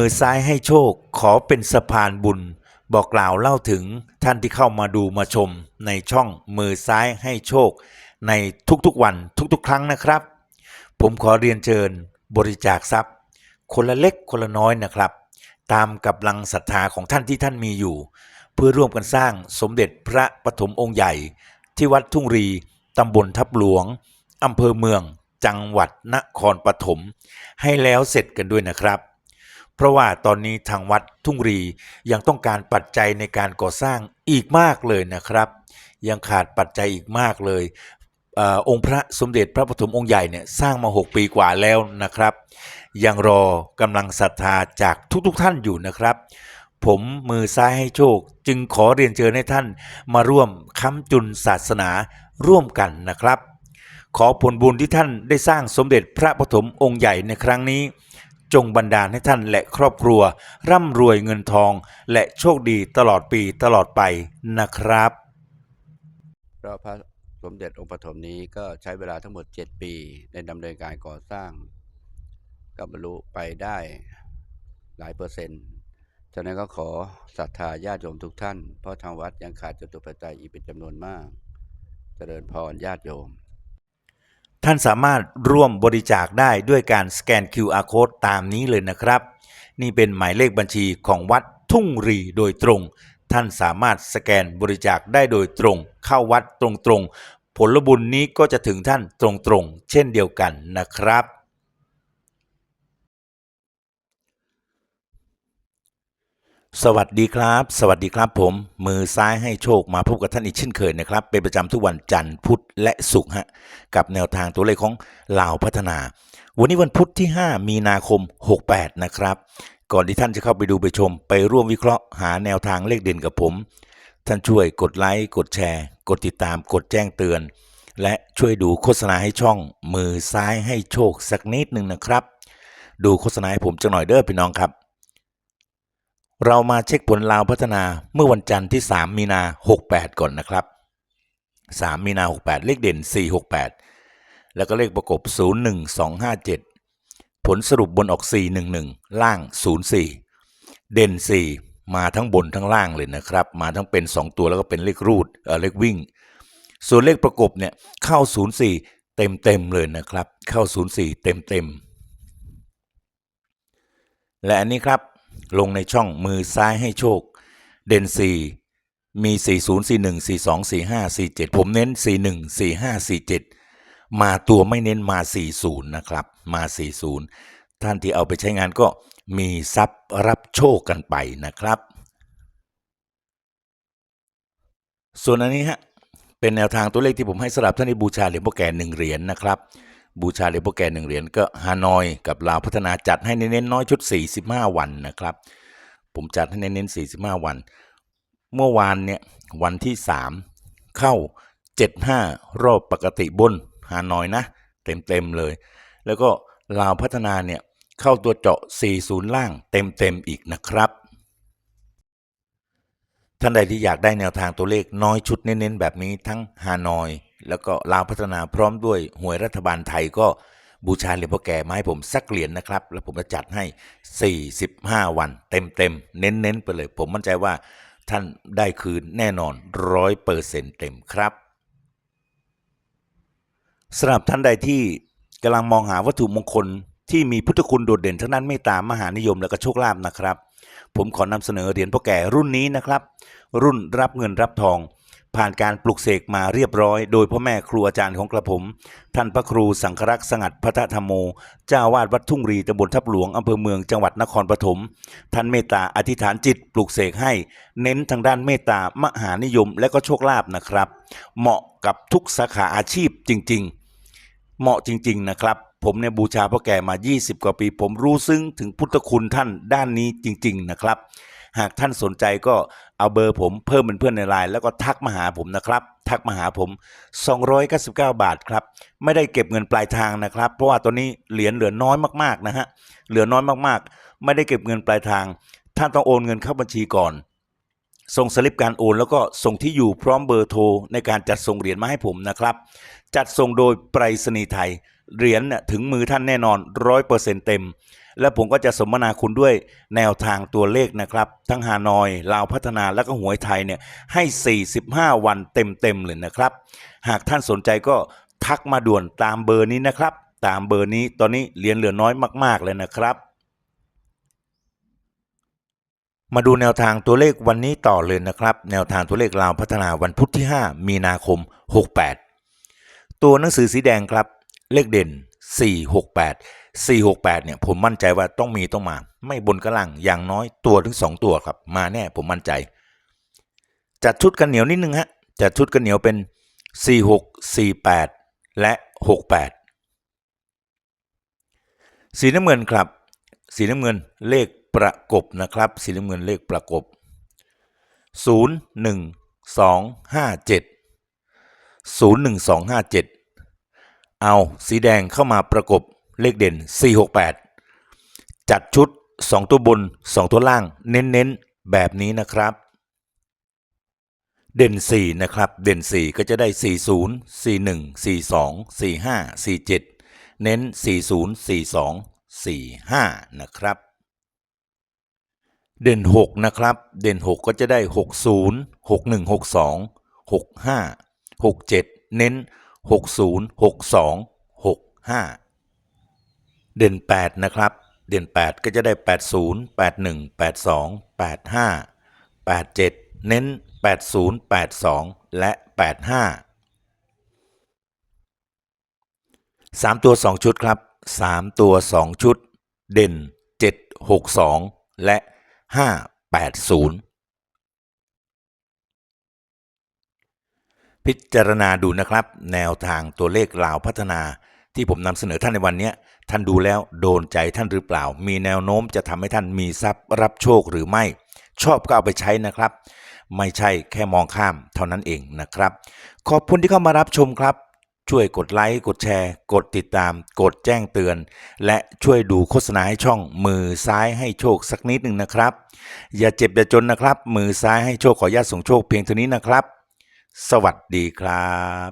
มือซ้ายให้โชค ขอเป็นสะพานบุญ บอกกล่าวเล่าถึงท่านที่เข้ามาดูมาชม ในช่องมือซ้ายให้โชค ในทุกๆวันทุกๆ ครั้งนะครับ ผมขอเรียนเชิญบริจาคทรัพย์ คนละเล็กคนละน้อยนะครับ ตามกำลังศรัทธาของท่านที่ท่านมีอยู่ เพื่อร่วมกันสร้างสมเด็จพระปฐมองค์ใหญ่ ที่วัดทุ่งรีตำบลทับหลวงอำเภอเมือง จังหวัดนครปฐมให้แล้วเสร็จกันด้วยนะครับ เพราะว่าตอนนี้ทางวัดทุ่งรียังต้องการปัจจัยในการก่อสร้างอีกมากเลยนะครับ ยังขาดปัจจัยอีกมากเลยเออองค์พระสมเด็จพระปฐมองค์ใหญ่เนี่ยสร้างมา 6 ปีกว่าแล้วนะครับ ยังรอกำลังศรัทธาจากทุกๆทท่านอยู่นะครับ ผมมือซ้ายให้โชค จึงขอเรียนเชิญให้ท่านมาร่วมค้ำจุนศาสนาร่วมกันนะครับ ขอผลบุญที่ท่านได้สร้างสมเด็จพระปฐมองค์ใหญ่ในครั้งนี้ จงบันดาลให้ท่านและครอบครัว ร่ำรวยเงินทอง และโชคดีตลอดปีตลอดไปนะครับพระพระสมเด็จองค์ปฐมนี้ก็ใช้เวลาทั้งหมด 7 ปีในดำเนินการก่อสร้าง ก็บรรลุไปได้หลายเปอร์เซ็นต์ฉะนั้นก็ขอศรัทธาญาติโยมทุกท่าน เพราะทางวัดยังขาดจตุปัจจัยอีกเป็นจำนวนมาก เจริญพรญาติโยม ท่านสามารถร่วมบริจาคได้ด้วยการสแกน QR code ตามนี้เลยนะครับ นี่เป็นหมายเลขบัญชีของวัดทุ่งรีโดยตรง ท่านสามารถสแกนบริจาคได้โดยตรง เข้าวัดตรงๆ ผลบุญนี้ก็จะถึงท่านตรงๆ เช่นเดียวกันนะครับ สวัสดีครับ สวัสดีครับผม มือซ้ายให้โชคมาพบกับท่านอีกเช่นเคยนะครับ เป็นประจำทุกวันจันทร์พุธและศุกร์ฮะกับแนวทางตัวเลขของลาวพัฒนา วันนี้วันพุธที่ 5 มีนาคม 68 นะครับ ก่อนที่ท่านจะเข้าไปดูไปชม ไปร่วมวิเคราะห์หาแนวทางเลขเด่นกับผม ท่านช่วยกดไลค์กดแชร์ กดติดตามกดแจ้งเตือน และช่วยดูโฆษณาให้ช่อง มือซ้ายให้โชคสักนิดหนึ่งนะครับ ดูโฆษณาให้ผมจังหน่อยเด้อพี่น้องครับ เรามาเช็คผลลาวพัฒนาเมื่อวันจันทร์ที่ 3 มีนา 68 ก่อนนะครับ 3 มีนา 68 เลขเด่น 468 แล้วก็เลขประกบ 01257 ผลสรุปบนออก 411 ล่าง 04 เด่น 4 มาทั้งบนทั้งล่างเลยนะครับ มาทั้งเป็น 2 ตัวแล้วก็เป็นเลขรูดเออเลขวิ่ง ส่วนเลขประกบเนี่ยเข้า 04 เต็มเต็มๆเลยนะครับ เข้า 04 เต็มเต็มๆและอันนี้ครับ ลงในช่องมือซ้ายให้โชค เด่น 4 มี 40 41 42 45 47 ผมเน้น 41 45 47 มาตัวไม่เน้นมา 40 นะครับ มา 40 ท่านที่เอาไปใช้งานก็มีทรัพย์รับโชคกันไปนะครับ ส่วนอันนี้ฮะเป็นแนวทางตัวเลขที่ผมให้สำหรับท่านที่บูชาเหรียญพ่อแก่หนึ่งเหรียญนะครับ บูชาเหรียญพ่อแกหนึ่งเหรียญก็ฮานอยกับลาวพัฒนาจัดให้เน้นๆน้อยชุด 45 วันนะครับ ผมจัดให้เน้นๆ45 วัน เมื่อวานเนี่ยวันที่ 3 เข้า 75 รอบปกติบนฮานอยนะ เต็มๆเลย แล้วก็ลาวพัฒนาเนี่ยเข้าตัวเจาะ 40 ล่างเต็มๆอีกนะครับท่านใดที่อยากได้แนวทางตัวเลขน้อยชุดเน้นๆแบบนี้ทั้งฮานอย แล้วก็ลาวพัฒนาพร้อมด้วยหวยรัฐบาลไทยก็บูชาเหรียญพ่อแก่มาให้ผมสักเหรียญนะครับ แล้วผมจะจัดให้ 45 วันเต็มๆ เน้นๆ ไปเลย ผมมั่นใจว่าท่านได้คืนแน่นอนร้อยเปอร์เซ็นต์เต็มครับสำหรับท่านใดที่กำลังมองหาวัตถุมงคลที่มีพุทธคุณโดดเด่นทั้งนั้นเมตตามหานิยมและก็โชคลาภนะครับ ผมขอนำเสนอเหรียญพ่อแก่รุ่นนี้นะครับ รุ่นรับเงินรับทอง ผ่านการปลุกเสกมาเรียบร้อย โดยพ่อแม่ครูอาจารย์ของกระผม ท่านพระครูสังฆรักษ์สงัดพัทธรรมโม เจ้าวาดวัดทุ่งรีตำบลทับหลวงอำเภอเมืองจังหวัดนครปฐมท่านเมตตาอธิษฐานจิตปลุกเสกให้ เน้นทางด้านเมตตามหานิยมและก็โชคลาภนะครับ เหมาะกับทุกสาขาอาชีพจริง ๆ เหมาะจริง ๆ นะครับ ผมเนี่ยบูชาพ่อแก่มา 20 กว่าปี ผมรู้ซึ้งถึงพุทธคุณท่านด้านนี้จริง ๆ นะครับ หากท่านสนใจก็เอาเบอร์ผมเพิ่มเป็นเพื่อนในไลน์แล้วก็ทักมาหาผมนะครับ ทักมาหาผม 299 บาทครับ ไม่ได้เก็บเงินปลายทางนะครับ เพราะว่าตอนนี้เหรียญเหลือน้อยมากๆนะฮะเหลือน้อยมากๆ ไม่ได้เก็บเงินปลายทาง ท่านต้องโอนเงินเข้าบัญชีก่อนส่งสลิปการโอนแล้วก็ส่งที่อยู่พร้อมเบอร์โทรในการจัดส่งเหรียญมาให้ผมนะครับ จัดส่งโดยไปรษณีย์ไทย เหรียญถึงมือท่านแน่นอนร้อยเปอร์เซ็นต์เต็ม และผมก็จะสมนาคุณด้วยแนวทางตัวเลขนะครับ ทั้งฮานอยลาวพัฒนาและก็หวยไทยเนี่ยให้ 45 วันเต็มๆเลยนะครับ หากท่านสนใจก็ทักมาด่วนตามเบอร์นี้นะครับ ตามเบอร์นี้ตอนนี้เหรียญเหลือน้อยมาก ๆ เลยนะครับ มาดูแนวทางตัวเลขวันนี้ต่อเลยนะครับ แนวทางตัวเลขลาวพัฒนาวันพุธที่ 5 มีนาคม 68 ตัวหนังสือสีแดงครับ เลขเด่น 468 468เนี่ยผมมั่นใจว่าต้องมีต้องมา ไม่บนกระลังอย่างน้อยตัวถึง 2 ตัวครับ มาแน่ผมมั่นใจ จัดชุดกันเหนียวนิดนึงฮะจัดชุดกันเหนียวเป็น 46 48 และ 68 สีน้ำเงินครับ สีน้ำเงินเลขประกบนะครับ สีน้ำเงินเลขประกบ 0 1 2 5 7 0 1 2 5 7 เอาสีแดงเข้ามาประกบ เลขเด่น 468 จัดชุด 2 ตัวบน 2 ตัวล่าง เน้นๆ แบบนี้นะครับ เด่น 4 นะครับ เด่น 4 ก็จะได้ 40 41 42 45 47 เน้น 40 42 45 นะครับ เด่น 6 นะครับ เด่น 6 ก็จะได้ 60 61 62 65 67 เน้น 60 62 65 เด่น 8 นะครับ เด่น 8 ก็จะได้ 80 81 82 85 87 เน้น 80 82 และ 85 3 ตัว 2 ชุดครับ 3 ตัว 2 ชุด เด่น 7 62 และ 580 พิจารณาดูนะครับ แนวทางตัวเลขลาวพัฒนา ที่ผมนำเสนอท่านในวันนี้ท่านดูแล้วโดนใจท่านหรือเปล่า มีแนวโน้มจะทำให้ท่านมีทรัพย์รับโชคหรือไม่ ชอบก็เอาไปใช้นะครับ ไม่ใช่แค่มองข้ามเท่านั้นเองนะครับ ขอบคุณที่เข้ามารับชมครับ ช่วยกดไลค์กดแชร์ กดติดตาม กดแจ้งเตือน และช่วยดูโฆษณาให้ช่องมือซ้ายให้โชคสักนิดหนึ่งนะครับ อย่าเจ็บอย่าจนนะครับ มือซ้ายให้โชคขอญาตส่งโชคเพียงเท่านี้นะครับ สวัสดีครับ